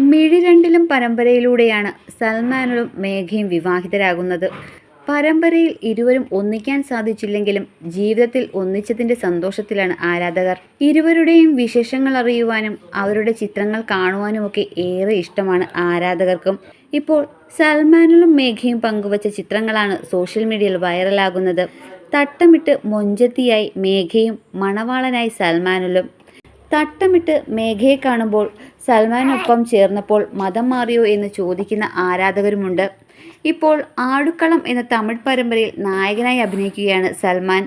മിഴി രണ്ടിലും പരമ്പരയിലൂടെയാണ് സൽമാനും മേഘയും വിവാഹിതരാകുന്നത്. പരമ്പരയിൽ ഇരുവരും ഒന്നിക്കാൻ സാധിച്ചില്ലെങ്കിലും ജീവിതത്തിൽ ഒന്നിച്ചതിന്റെ സന്തോഷത്തിലാണ് ആരാധകർ. ഇരുവരുടെയും വിശേഷങ്ങൾ അറിയുവാനും അവരുടെ ചിത്രങ്ങൾ കാണുവാനുമൊക്കെ ഏറെ ഇഷ്ടമാണ് ആരാധകർക്കും. ഇപ്പോൾ സൽമാനും മേഘയും പങ്കുവച്ച ചിത്രങ്ങളാണ് സോഷ്യൽ മീഡിയയിൽ വൈറലാകുന്നത്. തട്ടമിട്ട് മൊഞ്ചത്തിയായി മേഘയും മണവാളനായി സൽമാനുലും തട്ടമിട്ട് മേഘയെ കാണുമ്പോൾ സൽമാനൊപ്പം ചേർന്നപ്പോൾ മതം മാറിയോ എന്ന് ചോദിക്കുന്ന ആരാധകരുമുണ്ട്. ഇപ്പോൾ ആടുക്കളം എന്ന തമിഴ് പരമ്പരയിൽ നായകനായി അഭിനയിക്കുകയാണ് സൽമാൻ.